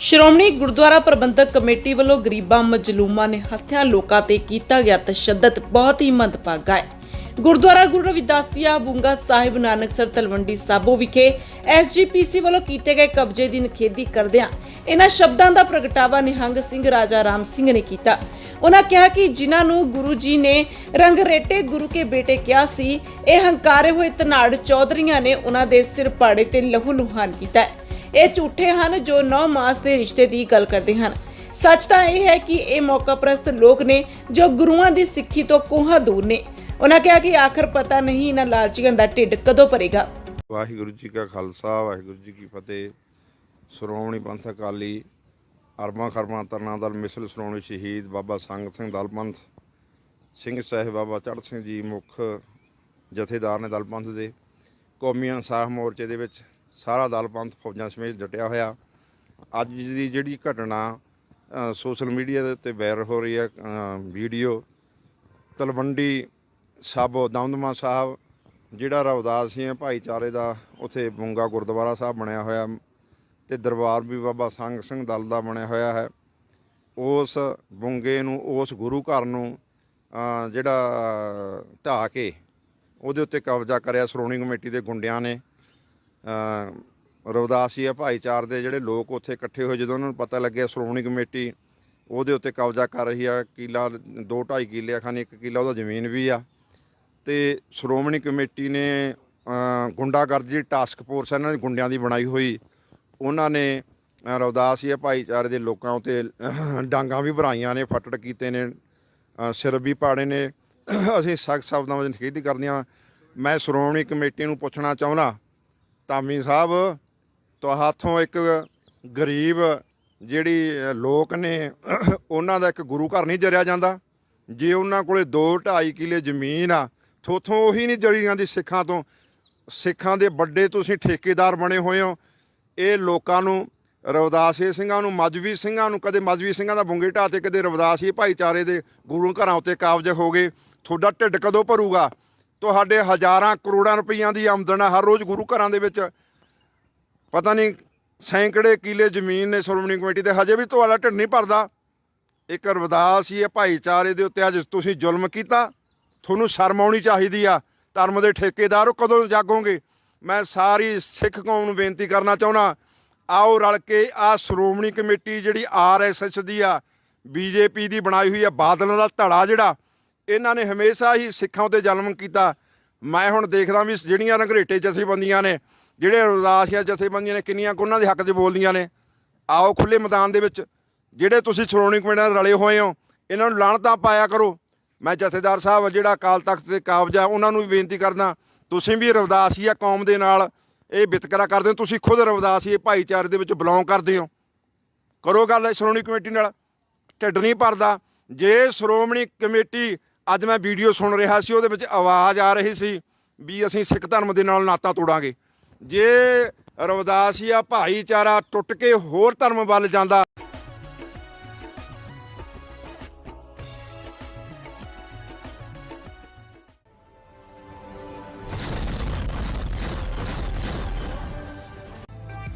ਸ਼੍ਰੋਮਣੀ ਗੁਰਦੁਆਰਾ ਪ੍ਰਬੰਧਕ committee ਵੱਲੋਂ ਗਰੀਬਾਂ ਮਜਲੂਮਾਂ ਨੇ ਹੱਥਿਆਂ ਲੋਕਾਂ ਤੇ ਕੀਤਾ ਗਿਆ ਤਸ਼ੱਦਦ, ਬਹੁਤ ਹੀ ਮੰਦਭਾਗਾ ਹੈ। ਗੁਰਦੁਆਰਾ ਗੁਰੂ ਰਵਿਦਾਸੀਆ ਬੁੰਗਾ ਸਾਹਿਬ ਨਾਨਕਸਰ ਤਲਵੰਡੀ ਸਾਬੋ ਵਿਖੇ ਐਸਜੀਪੀਸੀ ਵੱਲੋਂ ਕੀਤੇ ਗਏ ਕਬਜ਼ੇ ਦੀ ਨਿਖੇਧੀ ਕਰਦਿਆਂ ਇਹਨਾਂ ਸ਼ਬਦਾਂ ਦਾ ਪ੍ਰਗਟਾਵਾ ਨਿਹੰਗ ਸਿੰਘ ਰਾਜਾ ਰਾਮ ਸਿੰਘ ਨੇ ਕੀਤਾ। ਉਹਨਾਂ ਕਿਹਾ ਕਿ ਜਿਨ੍ਹਾਂ ਨੂੰ ਗੁਰੂ ਜੀ ਨੇ ਰੰਗਰੇਟੇ ਗੁਰੂ ਕੇ ਬੇਟੇ ਕਿਹਾ ਸੀ, ਇਹ ਹੰਕਾਰੇ ਹੋਏ ਧਨਾੜ ਚੌਧਰੀਆਂ ਨੇ ਉਹਨਾਂ ਦੇ ਸਿਰ ਪਾੜੇ ਤੇ ਲਹੂ ਲੁਹਾਨ ਕੀਤਾ ਹੈ। ਇਹ ਝੂਠੇ ਹਨ ਜੋ 9 ਮਾਸ ਦੇ ਰਿਸ਼ਤੇ ਦੀ ਗੱਲ ਕਰਦੇ ਹਨ। ਸੱਚ ਤਾਂ ਇਹ ਹੈ ਕਿ ਇਹ ਮੌਕਾਪ੍ਰਸਤ ਲੋਕ ਨੇ ਜੋ ਗੁਰੂਆਂ ਦੀ ਸਿੱਖੀ ਤੋਂ ਕੋਹਾਂ ਦੂਰ ਨੇ। ਉਹਨਾਂ ਕਿਹਾ ਕਿ ਆਖਰ ਪਤਾ ਨਹੀਂ ਇਹਨਾਂ ਲਾਲਚੀਆਂ ਦਾ ਢਿੱਡ ਕਦੋਂ ਭਰੇਗਾ। ਵਾਹਿਗੁਰੂ ਜੀ ਕਾ ਖਾਲਸਾ, ਵਾਹਿਗੁਰੂ ਜੀ ਕੀ ਫਤਿਹ। ਸ਼੍ਰੋਮਣੀ ਪੰਥ ਅਕਾਲੀ, ਅਰਬਾਂ ਖਰਮਾਂ ਤਰਨਾ ਦਲ, ਮਿਸਲ ਸ਼੍ਰੋਮਣੀ ਸ਼ਹੀਦ ਬਾਬਾ ਸੰਗ ਸਿੰਘ ਦਲ ਸਿੰਘ ਸਾਹਿਬ ਬਾਬਾ ਚੜ੍ਹ ਸਿੰਘ ਜੀ ਮੁੱਖ ਜਥੇਦਾਰ ਨੇ ਦਲ ਪੰਥ ਦੇ। ਕੌਮੀ ਸਾਹ ਮੋਰਚੇ ਦੇ ਵਿੱਚ ਸਾਰਾ ਦਲ ਪੰਥ ਫੌਜਾਂ ਸਮੇਤ ਡਟਿਆ ਹੋਇਆ। ਅੱਜ ਦੀ ਜਿਹੜੀ ਘਟਨਾ ਸੋਸ਼ਲ ਮੀਡੀਆ ਦੇ ਉੱਤੇ ਵਾਇਰਲ ਹੋ ਰਹੀ ਹੈ ਵੀਡੀਓ, ਤਲਵੰਡੀ ਸਾਬੋ, ਦਮਦਮਾ ਸਾਹਿਬ, ਜਿਹੜਾ ਰਵਦਾਸੀਆਂ ਭਾਈਚਾਰੇ ਦਾ, ਉੱਥੇ ਬੁੰਗਾ ਗੁਰਦੁਆਰਾ ਸਾਹਿਬ ਬਣਿਆ ਹੋਇਆ ਤੇ ਦਰਬਾਰ ਵੀ ਬਾਬਾ ਸੰਗ ਸਿੰਘ ਦਲ ਦਾ ਬਣਿਆ ਹੋਇਆ ਹੈ। ਉਸ ਬੁੰਗੇ ਨੂੰ, ਉਸ ਗੁਰੂ ਘਰ ਨੂੰ ਜਿਹੜਾ ਢਾਹ ਕੇ ਉਹਦੇ ਉੱਤੇ ਕਬਜ਼ਾ ਕਰਿਆ, ਸ਼੍ਰੋਮਣੀ ਕਮੇਟੀ ਦੇ ਗੁੰਡਿਆਂ ਨੇ। ਰਵਦਾਸੀਆ ਭਾਈਚਾਰ ਦੇ ਜਿਹੜੇ ਲੋਕ ਉੱਥੇ ਇਕੱਠੇ ਹੋਏ, ਜਦੋਂ ਉਹਨਾਂ ਨੂੰ ਪਤਾ ਲੱਗਿਆ ਸ਼੍ਰੋਮਣੀ ਕਮੇਟੀ ਉਹਦੇ ਉੱਤੇ ਕਬਜ਼ਾ ਕਰ ਰਹੀ ਆ, ਕਿੱਲਾ 2.5 ਕਿੱਲੇ ਖਾਨੀ 1 ਕਿੱਲਾ ਉਹਦਾ ਜ਼ਮੀਨ ਵੀ ਆ। ਤੇ ਸ਼੍ਰੋਮਣੀ ਕਮੇਟੀ ਨੇ ਗੁੰਡਾਗਰਦੀ ਦੀ ਟਾਸਕ ਫੋਰਸ ਇਹਨਾਂ ਦੀ ਗੁੰਡਿਆਂ ਦੀ ਬਣਾਈ ਹੋਈ। ਉਹਨਾਂ ਨੇ ਰਵਦਾਸੀਆ ਭਾਈਚਾਰੇ ਦੇ ਲੋਕਾਂ ਉਤੇ ਡਾਂਗਾਂ ਵੀ ਭਰਾਈਆਂ ਨੇ, ਫੱਟੜ ਕੀਤੇ ਨੇ ਸਿਰ ਵੀ ਪਾੜੇ ਨੇ। ਅਸੀਂ ਸਖਤ ਸ਼ਬਦਾਂ ਵਿੱਚ ਨਿਖੇਧੀ ਕਰਦੀਆਂ ਮੈਂ ਸ਼੍ਰੋਮਣੀ ਕਮੇਟੀ ਨੂੰ ਪੁੱਛਣਾ ਚਾਹੁੰਦਾ ਧਾਮੀ ਸਾਹਿਬ ਤੁਹਾਥੋਂ ਇੱਕ ਗਰੀਬ ਜਿਹੜੀ ਲੋਕ ਨੇ, ਉਹਨਾਂ ਦਾ ਇੱਕ ਗੁਰੂ ਘਰ ਨਹੀਂ ਜਰਿਆ ਜਾਂਦਾ। ਜੇ ਉਹਨਾਂ ਕੋਲੇ 2 2.5 ਕਿੱਲੇ ਜ਼ਮੀਨ ਆ ਥੋਥੋਂ ਉਹੀ ਨਹੀਂ ਜਰੀ ਜਾਂਦੀ ਸਿੱਖਾਂ ਤੋਂ। ਸਿੱਖਾਂ ਦੇ ਵੱਡੇ ਤੁਸੀਂ ਠੇਕੇਦਾਰ ਬਣੇ ਹੋਏ ਹੋ। ਇਹ ਲੋਕਾਂ ਨੂੰ, ਰਵਦਾਸੇ ਸਿੰਘਾਂ ਨੂੰ, ਮਜਵੀ ਸਿੰਘਾਂ ਨੂੰ, ਕਦੇ ਮਜਵੀ ਸਿੰਘਾਂ ਦਾ ਬੁੰਗੇ ਢਾਹ ਤੇ, ਕਦੇ ਰਵਦਾਸੀ ਭਾਈਚਾਰੇ ਦੇ ਗੁਰੂ ਘਰਾਂ ਉੱਤੇ ਕਾਬਜ ਹੋ ਗਏ। ਤੁਹਾਡਾ ਢਿੱਡ ਕਦੋਂ ਭਰੂਗਾ? ਤੁਹਾਡੇ ਹਜ਼ਾਰਾਂ ਕਰੋੜਾਂ ਰੁਪਈਆਂ ਦੀ ਆਮਦਨ ਆ ਹਰ ਰੋਜ਼ ਗੁਰੂ ਘਰਾਂ ਦੇ ਵਿੱਚ। ਪਤਾ ਨਹੀਂ ਸੈਂਕੜੇ ਕਿੱਲੇ ਜ਼ਮੀਨ ਨੇ ਸ਼੍ਰੋਮਣੀ ਕਮੇਟੀ ਤੇ ਹਜੇ ਵੀ ਤੁਹਾਡਾ ਢਿੱਡ ਨਹੀਂ ਭਰਦਾ। ਇੱਕ ਅਰਦਾਸ ਹੀ ਹੈ, ਭਾਈਚਾਰੇ ਦੇ ਉੱਤੇ ਅੱਜ ਤੁਸੀਂ ਜ਼ੁਲਮ ਕੀਤਾ। ਤੁਹਾਨੂੰ ਸ਼ਰਮ ਆਉਣੀ ਚਾਹੀਦੀ ਆ। ਧਰਮ ਦੇ ਠੇਕੇਦਾਰੋ ਕਦੋਂ ਜਾਗੋਗੇ? ਮੈਂ ਸਾਰੀ ਸਿੱਖ ਕੌਮ ਨੂੰ ਬੇਨਤੀ ਕਰਨਾ ਚਾਹੁੰਦਾ। ਆਓ ਰਲ ਕੇ ਆ ਸ਼੍ਰੋਮਣੀ ਕਮੇਟੀ ਜਿਹੜੀ ਆਰਐਸਐਸ ਦੀ ਆ ਬੀਜੇਪੀ ਦੀ ਬਣਾਈ ਹੋਈ ਆ, ਬਾਦਲਾਂ ਦਾ ਧੜਾ ਜਿਹੜਾ ਇਹਨਾਂ ਨੇ ਹਮੇਸ਼ਾ ਹੀ ਸਿੱਖਾਂ ਉਤੇ ਜ਼ੁਲਮ ਕੀਤਾ। ਮੈਂ ਹੁਣ ਦੇਖਦਾ ਵੀ ਜਿਹੜੀਆਂ ਰੰਗਰੇਟੇ ਜਥੇਬੰਦੀਆਂ ਨੇ, ਜਿਹੜੇ ਰੋਜ਼ਾਸੀਆਂ ਜਥੇਬੰਦੀਆਂ ਨੇ, ਕਿੰਨੀਆਂ ਕੁ ਉਹਨਾਂ ਦੇ ਹੱਕ 'ਚ ਬੋਲਦੀਆਂ ਨੇ। ਆਓ ਖੁੱਲੇ ਮੈਦਾਨ ਦੇ ਵਿੱਚ, ਜਿਹੜੇ ਤੁਸੀਂ ਸ਼੍ਰੋਮਣੀ ਕਮੇਟੀ ਨਾਲ ਰਲੇ ਹੋਏ ਹੋ, ਇਹਨਾਂ ਨੂੰ ਲਾਣਤਾਂ ਪਾਇਆ ਕਰੋ। ਮੈਂ ਜਥੇਦਾਰ ਸਾਹਿਬ, ਜਿਹੜਾ ਅਕਾਲ ਤਖਤ ਤੇ ਕਾਬਜਾ ਉਹਨਾਂ ਨੂੰ ਵੀ ਬੇਨਤੀ ਕਰਦਾ, ਤੁਸੀਂ ਵੀ ਰਵਦਾਸੀਆ ਕੌਮ ਦੇ ਨਾਲ, ਇਹ ਵਿਤਕਰਾ ਕਰਦੇ ਹੋ। ਤੁਸੀਂ ਖੁਦ ਰਵਦਾਸੀਏ ਭਾਈਚਾਰੇ ਦੇ ਵਿੱਚ ਬਿਲੋਂਗ ਕਰਦੇ ਹੋ। ਕਰੋ ਗੱਲ ਸ਼੍ਰੋਮਣੀ ਕਮੇਟੀ ਨਾਲ, ਢਿੱਡ ਨਹੀਂ ਭਰਦਾ। ਜੇ ਸ਼੍ਰੋਮਣੀ ਕਮੇਟੀ ਅੱਜ ਮੈਂ ਵੀਡੀਓ ਸੁਣ ਰਿਹਾ ਸੀ, ਉਹਦੇ ਵਿੱਚ ਆਵਾਜ਼ ਆ ਰਹੀ ਸੀ ਵੀ ਅਸੀਂ ਸਿੱਖ ਧਰਮ ਦੇ ਨਾਲ ਨਾਤਾ ਤੋੜਾਂਗੇ। ਜੇ ਰਵਦਾਸੀਆ ਭਾਈਚਾਰਾ ਟੁੱਟ ਕੇ ਹੋਰ ਧਰਮ ਵੱਲ ਜਾਂਦਾ